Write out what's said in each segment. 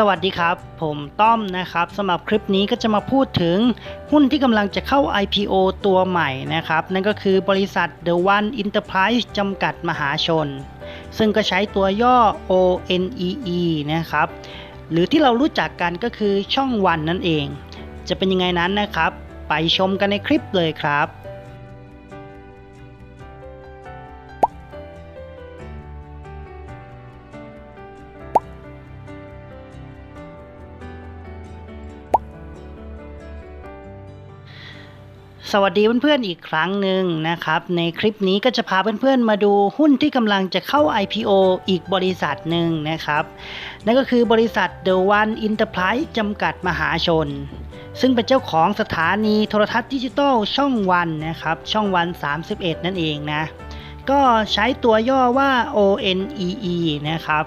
สวัสดีครับ ผมต้อมนะครับสำหรับคลิปนี้ก็จะมาพูดถึงหุ้นที่กำลังจะเข้า IPO ตัวใหม่นะครับ นั่นก็คือบริษัท The One Enterprise จำกัดมหาชน ซึ่งก็ใช้ตัวย่อ ONEE นะครับ หรือที่เรารู้จักกันก็คือช่องวันนั่นเอง จะเป็นยังไงนั้นนะครับ ไปชมกันในคลิปเลยครับ สวัสดีเพื่อนๆอีกครั้งหนึ่งนะครับ ในคลิปนี้ก็จะพาเพื่อนๆมาดูหุ้นที่กำลังจะเข้า IPO อีกบริษัทหนึ่งนะครับ นั่นก็คือบริษัท The One Enterprise จำกัดมหาชน ซึ่งเป็นเจ้าของสถานีโทรทัศน์ดิจิตอลช่องวันนะครับ ช่องวัน 31 นั่นเองนะ ก็ใช้ตัวย่อว่า ONEE นะครับ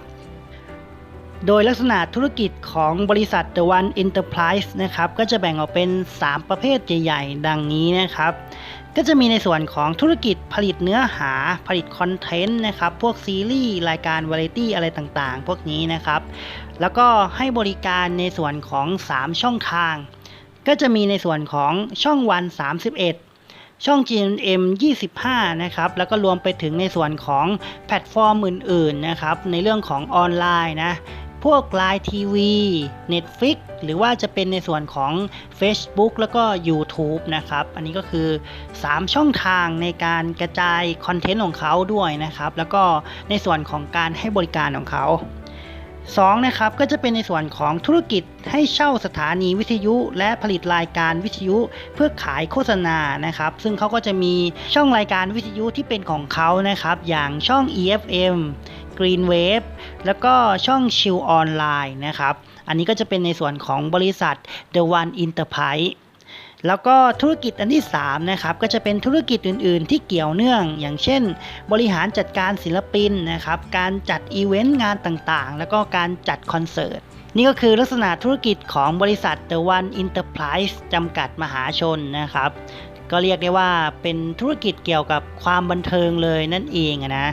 โดยลักษณะธุรกิจของบริษัท The One Enterprise นะครับก็จะแบ่งออกเป็น 3 ประเภทใหญ่ๆ ดังนี้นะครับ ก็จะมีในส่วนของธุรกิจผลิตเนื้อหาผลิตคอนเทนต์นะครับ พวกซีรีส์รายการวาไรตี้อะไรต่างๆ พวกนี้นะครับ แล้วก็ให้บริการในส่วนของ 3 ช่องทาง ก็จะมีในส่วนของช่องวัน 31ช่อง GMM 25 นะครับ แล้วก็รวมไปถึงในส่วนของแพลตฟอร์มอื่น ๆ นะครับ ในเรื่องของออนไลน์นะ พวก Line TV Netflix หรือว่าจะเป็นในส่วนของ Facebook แล้วก็ YouTube นะครับ อันนี้ก็คือ 3 ช่องทางในการกระจายคอนเทนต์ของเขาด้วยนะครับ แล้วก็ในส่วนของการให้บริการของเขา2นะครับก็จะเป็นในส่วนของธุรกิจให้เช่าสถานีวิทยุ และผลิตรายการวิทยุเพื่อขายโฆษณานะครับ ซึ่งเขาก็จะมีช่องรายการวิทยุที่เป็นของเขานะครับ อย่างช่อง EFM Green Wave แล้วก็ช่องชิลออนไลน์นะครับ อันนี้ก็จะเป็นในส่วนของบริษัท The One Enterprise แล้วก็ธุรกิจอันที่3นะครับก็จะเป็นธุรกิจอื่น ๆ ที่เกี่ยวเนื่อง อย่างเช่น บริหารจัดการศิลปินนะครับการจัดอีเวนต์งานต่างๆ แล้วก็การจัดคอนเสิร์ตนี่ก็คือลักษณะธุรกิจของบริษัท The One Enterprise จำกัดมหาชนนะครับ ก็เรียกได้ว่าเป็นธุรกิจเกี่ยวกับความบันเทิงเลยนั่นเองนะ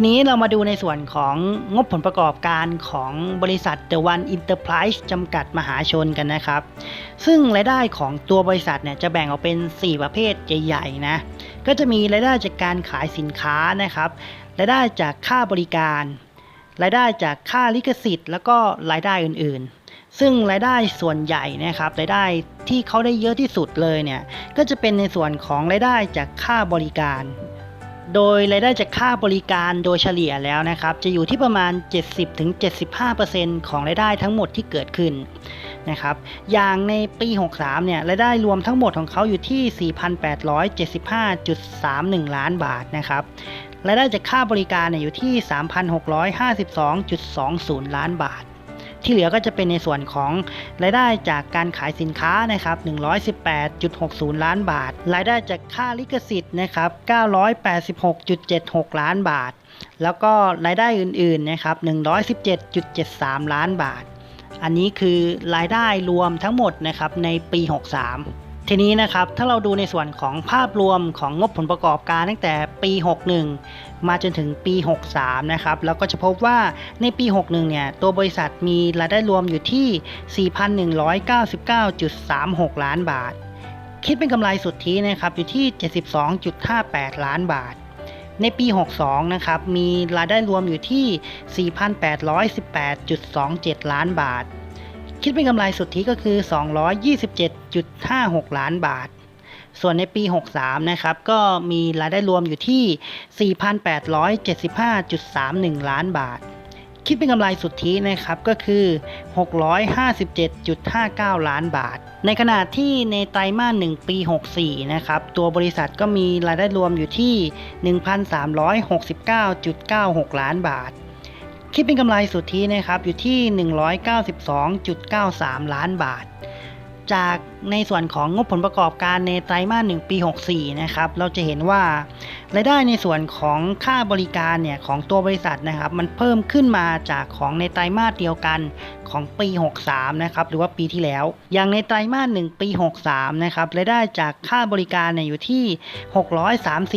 ทีนี้เรามาดูในส่วนของงบผลประกอบการของบริษัท The One Enterprise จำกัดมหาชนกันนะครับ ซึ่งรายได้ของตัวบริษัทเนี่ยจะแบ่งออกเป็น 4 ประเภทใหญ่ๆนะ ก็จะมีรายได้จากการขายสินค้านะครับ รายได้จากค่าบริการ รายได้จากค่าลิขสิทธิ์ แล้วก็รายได้อื่นๆ ซึ่งรายได้ส่วนใหญ่นะครับ รายได้ที่เขาได้เยอะที่สุดเลยเนี่ย ก็จะเป็นในส่วนของรายได้จากค่าบริการ โดยรายได้จากค่าบริการโดยเฉลี่ยแล้วนะครับ จะอยู่ที่ประมาณ 70-75%ของรายได้ทั้งหมดที่เกิดขึ้นนะครับ อย่างในปี 63 เนี่ยรายได้รวมทั้งหมดของเขาอยู่ที่ 4,875.31 ล้านบาทนะครับรายได้จากค่าบริการเนี่ยอยู่ที่ 3,652.20 ล้านบาท ที่เหลือก็จะเป็นในส่วนของรายได้จากการขายสินค้านะครับ 118.60 ล้านบาท รายได้จากค่าลิขสิทธิ์นะครับ 986.76 ล้านบาท แล้วก็รายได้อื่นๆนะครับ 117.73 ล้านบาท อันนี้คือรายได้รวมทั้งหมดนะครับในปี 63 ทีนี้นะครับถ้าเราดูในส่วนของภาพรวมของงบผลประกอบการตั้งแต่ปี 61 มาจนถึงปี 63 นะครับแล้วก็จะพบว่าในปี 61 เนี่ยตัวบริษัทมีรายได้รวมอยู่ที่ 4,199.36 ล้านบาท คิดเป็นกำไรสุทธินะครับอยู่ที่ 72.58 ล้านบาท ในปี 62 นะครับมีรายได้รวมอยู่ที่ 4,818.27 ล้านบาท คิดเป็นกำไรสุทธิก็คือ 227.56 ล้านบาท ส่วนในปี 63 นะครับ ก็มีรายได้รวมอยู่ที่ 4,875.31 ล้านบาท คิดเป็นกำไรสุทธินะครับก็คือ 657.59 ล้านบาท ในขณะที่ในไตรมาส1ปี 64 นะครับ ตัวบริษัทก็มีรายได้รวมอยู่ที่ 1,369.96 ล้านบาท คิดเป็นกำไรสุทธินะครับอยู่ที่ 192.93 ล้านบาท จากในส่วนของงบผลประกอบการในไตรมาส1ปี 64 นะครับ เราจะเห็นว่ารายได้ในส่วนของค่าบริการเนี่ยของตัวบริษัทนะครับ มันเพิ่มขึ้นมาจากของในไตรมาสเดียวกันของปี 63 นะครับหรือว่าปีที่แล้ว อย่างในไตรมาส1ปี 63 นะครับรายได้จากค่าบริการเนี่ยอยู่ที่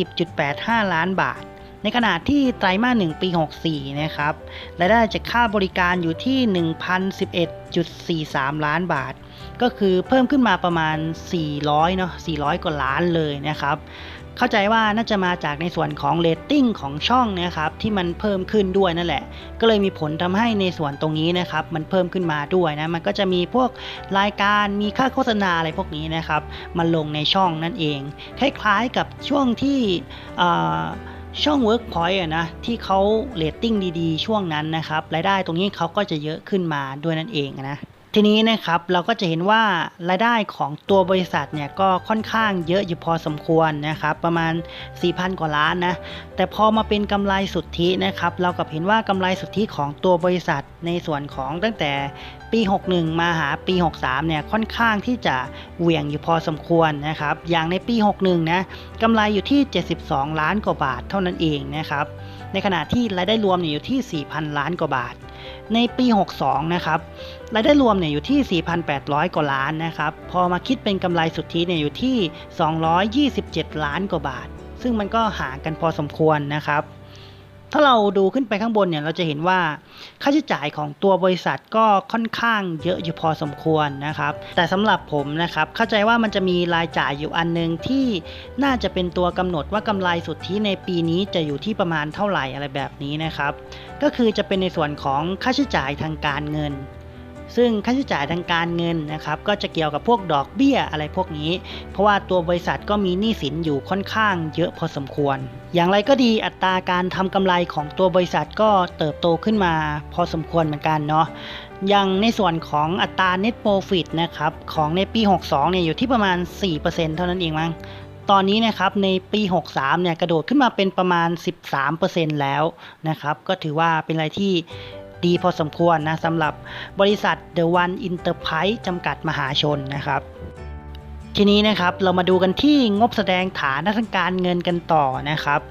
630.85 ล้านบาท ในขณะที่ไตรมาส1ปี 64 นะครับรายได้จากค่าบริการอยู่ที่ 1,011.43 ล้านบาท ก็คือเพิ่มขึ้นมาประมาณ 400 เนาะ 400 กว่าล้านเลยนะครับ เข้าใจว่าน่าจะมาจากในส่วนของเรตติ้งของช่องนะครับที่มันเพิ่มขึ้นด้วยนั่นแหละ ก็เลยมีผลทำให้ในส่วนตรงนี้นะครับมันเพิ่มขึ้นมาด้วยนะ มันก็จะมีพวกรายการมีค่าโฆษณาอะไรพวกนี้นะครับมาลงในช่องนั่นเอง คล้ายๆกับช่วงที่ออ ช่อง Workpoint อะนะที่เขาเรตติ้งดีๆ ช่วงนั้นนะครับรายได้ตรงนี้เขาก็จะเยอะขึ้นมาด้วยนั่นเองนะ ทีนี้นะครับเราก็จะเห็นว่ารายได้ของตัวบริษัทเนี่ยก็ค่อนข้างเยอะอยู่พอสมควรนะครับประมาณ 4,000 กว่าล้านนะแต่พอมาเป็นกำไรสุทธินะครับเรากลับเห็นว่ากำไรสุทธิของตัวบริษัทในส่วนของตั้งแต่ปี 61 มาหาปี 63 เนี่ยค่อนข้างที่จะเหวี่ยงอยู่พอสมควรนะครับอย่างในปี 61 นะกำไรอยู่ที่ 72 ล้านกว่าบาทเท่านั้นเองนะครับ ในขณะที่รายได้รวมเนี่ยอยู่ที่ 4,000 ล้านกว่าบาท ในปี 62 นะครับ รายได้รวมเนี่ยอยู่ที่ 4,800 กว่าล้านนะครับ พอมาคิดเป็นกำไรสุทธิเนี่ยอยู่ที่ 227 ล้านกว่าบาท ซึ่งมันก็ห่างกันพอสมควรนะครับ ถ้าเราดูขึ้นไปข้างบนเนี่ยเราจะเห็นว่าค่าใช้จ่ายของตัวบริษัทก็ค่อนข้างเยอะอยู่พอสมควรนะครับ แต่สำหรับผมนะครับเข้าใจว่ามันจะมีรายจ่ายอยู่อันนึงที่น่าจะเป็นตัวกำหนดว่ากำไรสุทธิในปีนี้จะอยู่ที่ประมาณเท่าไหร่อะไรแบบนี้นะครับ ก็คือจะเป็นในส่วนของค่าใช้จ่ายทางการเงิน ซึ่งค่าใช้จ่ายทางการเงินนะครับก็จะเกี่ยวกับพวกดอกเบี้ยอะไรพวกนี้ เพราะว่าตัวบริษัทก็มีหนี้สินอยู่ค่อนข้างเยอะพอสมควร อย่างไรก็ดีอัตราการทำกำไรของตัวบริษัทก็เติบโตขึ้นมาพอสมควรเหมือนกันเนาะอย่างในส่วนของอัตรา net profit นะครับของในปี 62 เนี่ยอยู่ที่ประมาณ 4%เท่านั้นเองมั้งตอนนี้นะครับในปี 63 เนี่ยกระโดดขึ้นมาเป็นประมาณ 13%แล้วนะครับก็ถือว่าเป็นอะไรที่ ดีพอสมควรนะสำหรับบริษัท The One Enterprise จำกัดมหาชนนะครับทีนี้นะครับเรามาดูกันที่งบแสดงฐานะทางการเงินกันต่อนะครับ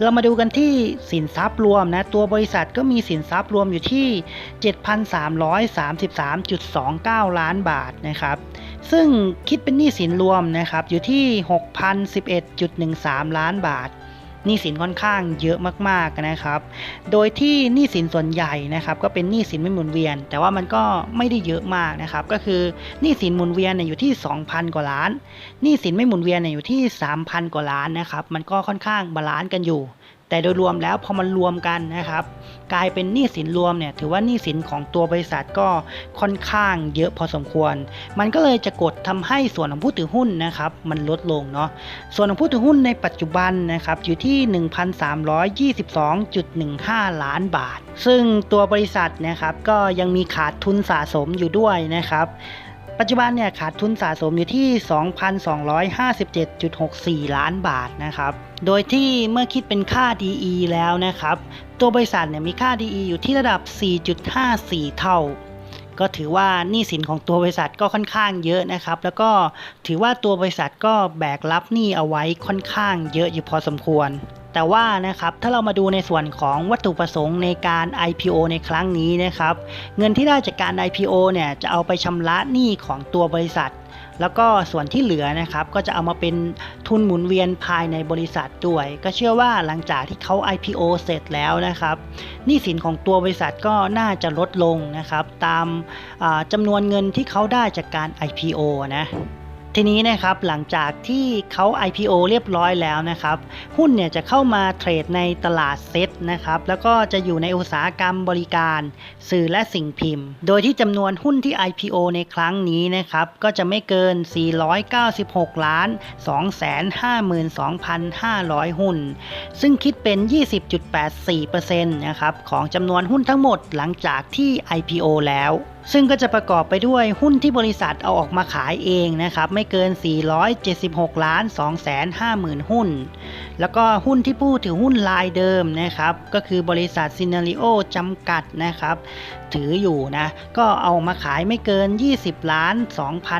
เรามาดูกันที่สินทรัพย์รวมนะตัวบริษัทก็มีสินทรัพย์รวมอยู่ที่ 7,333.29 ล้านบาทนะครับ ซึ่งคิดเป็นหนี้สินรวมนะครับอยู่ที่ 6,011.13 ล้านบาท หนี้สินค่อนข้างเยอะมากๆนะครับ โดยที่หนี้สินส่วนใหญ่นะครับก็เป็นหนี้สินไม่หมุนเวียน แต่ว่ามันก็ไม่ได้เยอะมากนะครับ ก็คือหนี้สินหมุนเวียนเนี่ยอยู่ที่ 2,000 กว่าล้านหนี้สินไม่หมุนเวียนเนี่ยอยู่ที่ 3,000 กว่าล้านนะครับ มันก็ค่อนข้างบาลานซ์กันอยู่ แต่โดยรวมแล้วพอมันรวมกันนะครับ กลายเป็นหนี้สินรวมเนี่ยถือว่าหนี้สินของตัวบริษัทก็ค่อนข้างเยอะพอสมควร มันก็เลยจะกดทำให้ส่วนของผู้ถือหุ้นนะครับมันลดลงเนาะส่วนของผู้ถือหุ้นในปัจจุบันนะครับอยู่ที่ 1,322.15 ล้านบาท ซึ่งตัวบริษัทนะครับก็ยังมีขาดทุนสะสมอยู่ด้วยนะครับ ปัจจุบันเนี่ยขาดทุนสะสมอยู่ที่ 2,257.64 ล้านบาทนะครับ โดยที่เมื่อคิดเป็นค่า DE แล้วนะครับ ตัวบริษัทเนี่ยมีค่า DE อยู่ที่ระดับ 4.54 เท่า ก็ถือว่าหนี้สินของตัวบริษัทก็ค่อนข้างเยอะนะครับ แล้วก็ถือว่าตัวบริษัทก็แบกรับหนี้เอาไว้ค่อนข้างเยอะอยู่พอสมควร แต่ว่านะครับถ้าเรามาดูในส่วนของวัตถุประสงค์ในการ IPO ในครั้งนี้นะครับ เงินที่ได้จากการ IPO เนี่ยจะเอาไปชำระหนี้ของตัวบริษัท แล้วก็ส่วนที่เหลือนะครับก็จะเอามาเป็นทุนหมุนเวียนภายในบริษัทด้วย ก็เชื่อว่าหลังจากที่เขา IPO เสร็จแล้วนะครับหนี้สินของตัวบริษัทก็น่าจะลดลงนะครับ ตามาจำนวนเงินที่เขาได้จากการ IPO นะ ทีนี้นะครับหลังจากที่เขา IPO เรียบร้อยแล้วนะครับ หุ้นเนี่ยจะเข้ามาเทรดในตลาดเซ็ตนะครับแล้วก็จะอยู่ในอุตสาหกรรมบริการ สื่อและสิ่งพิมพ์ โดยที่จำนวนหุ้นที่ IPO ในครั้งนี้นะครับก็จะไม่เกิน 496 ล้าน 252,500 หุ้น ซึ่งคิดเป็น 20.84%นะครับของจำนวนหุ้นทั้งหมดหลังจากที่ IPO แล้วซึ่งก็จะประกอบไปด้วยหุ้นที่บริษัทเอาออกมาขายเองนะครับไม่เกิน 476 ล้าน 2 5 0 0 0 0 หุ้น แล้วก็หุ้นที่ผู้ถือหุ้นรายเดิมนะครับก็คือบริษัทซินาริโอจำกัดนะครับถืออยู่นะก็เอามาขายไม่เกิน 20 ล้าน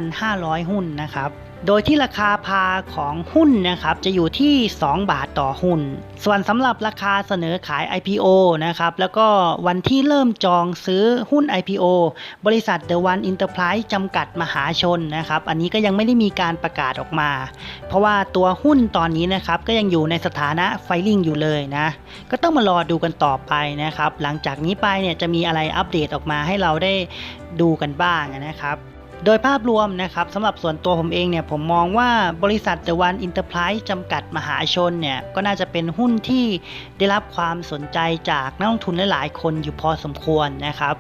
2,500 หุ้นนะครับ โดยที่ราคาพาของหุ้นนะครับจะอยู่ที่ 2 บาทต่อหุ้น ส่วนสำหรับราคาเสนอขาย IPO นะครับแล้วก็วันที่เริ่มจองซื้อหุ้น IPO บริษัท The One Enterprise จำกัดมหาชนนะครับอันนี้ก็ยังไม่ได้มีการประกาศออกมา เพราะว่าตัวหุ้นตอนนี้นะครับก็ยังอยู่ในสถานะไฟลิ่งอยู่เลยนะก็ต้องมารอดูกันต่อไปนะครับหลังจากนี้ไปเนี่ยจะมีอะไรอัปเดตออกมาให้เราได้ดูกันบ้างนะครับ โดยภาพรวมนะครับสำหรับส่วนตัวผมเองเนี่ยผมมองว่าบริษัทตะวันอินเตอร์ไพรส์จำกัดมหาชนเนี่ยก็น่าจะเป็นหุ้นที่ได้รับความสนใจจากนักลงทุนหลายๆ คนอยู่พอสมควรนะครับ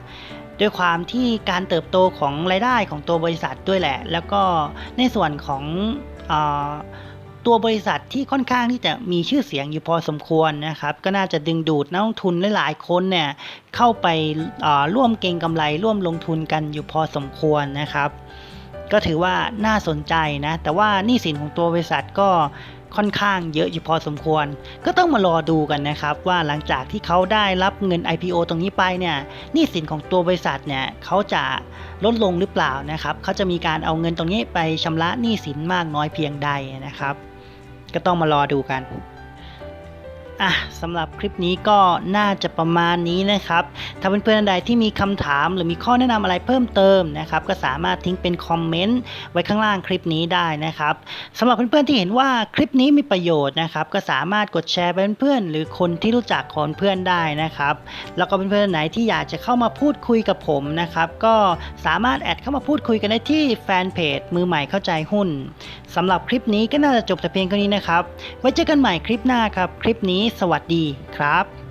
ด้วยความที่การเติบโตของรายได้ของตัวบริษัทด้วยแหละ แล้วก็ในส่วนของอ ตัวบริษัทที่ค่อนข้างที่จะมีชื่อเสียงอยู่พอสมควรนะครับ ก็น่าจะดึงดูดนักลงทุนหลายๆคนเนี่ยเข้าไปร่วมเก็งกำไรร่วมลงทุนกันอยู่พอสมควรนะครับ ก็ถือว่าน่าสนใจนะ แต่ว่านี้สินของตัวบริษัทก็ค่อนข้างเยอะอยู่พอสมควร ก็ต้องมารอดูกันนะครับ ว่าหลังจากที่เขาได้รับเงิน IPO ตรงนี้ไปเนี่ยหนี้สินของตัวบริษัทเนี่ยเขาจะลดลงหรือเปล่านะครับเขาจะมีการเอาเงินตรงนี้ไปชำระหนี้สินมากน้อยเพียงใดนะครับ ก็ต้องมารอดูกัน อะสำหรับคลิปนี้ก็น่าจะประมาณนี้นะครับ ถ้าเพื่อนๆใดที่มีคำถามหรือมีข้อแนะนำอะไรเพิ่มเติมนะครับ ก็สามารถทิ้งเป็นคอมเมนต์ไว้ข้างล่างคลิปนี้ได้นะครับสำหรับเพื่อนๆที่เห็นว่าคลิปนี้มีประโยชน์นะครับ ก็สามารถกดแชร์ไปเพื่อนๆหรือคนที่รู้จักของเพื่อนได้นะครับ แล้วก็เพื่อนๆไหนที่อยากจะเข้ามาพูดคุยกับผมนะครับก็สามารถแอดเข้ามาพูดคุยกันได้ที่แฟนเพจมือใหม่เข้าใจหุ้นสำหรับคลิปนี้ก็น่าจะจบแต่เพียงเท่านี้นะครับไว้เจอกันใหม่คลิปหน้าครับคลิปนี้สวัสดีครับ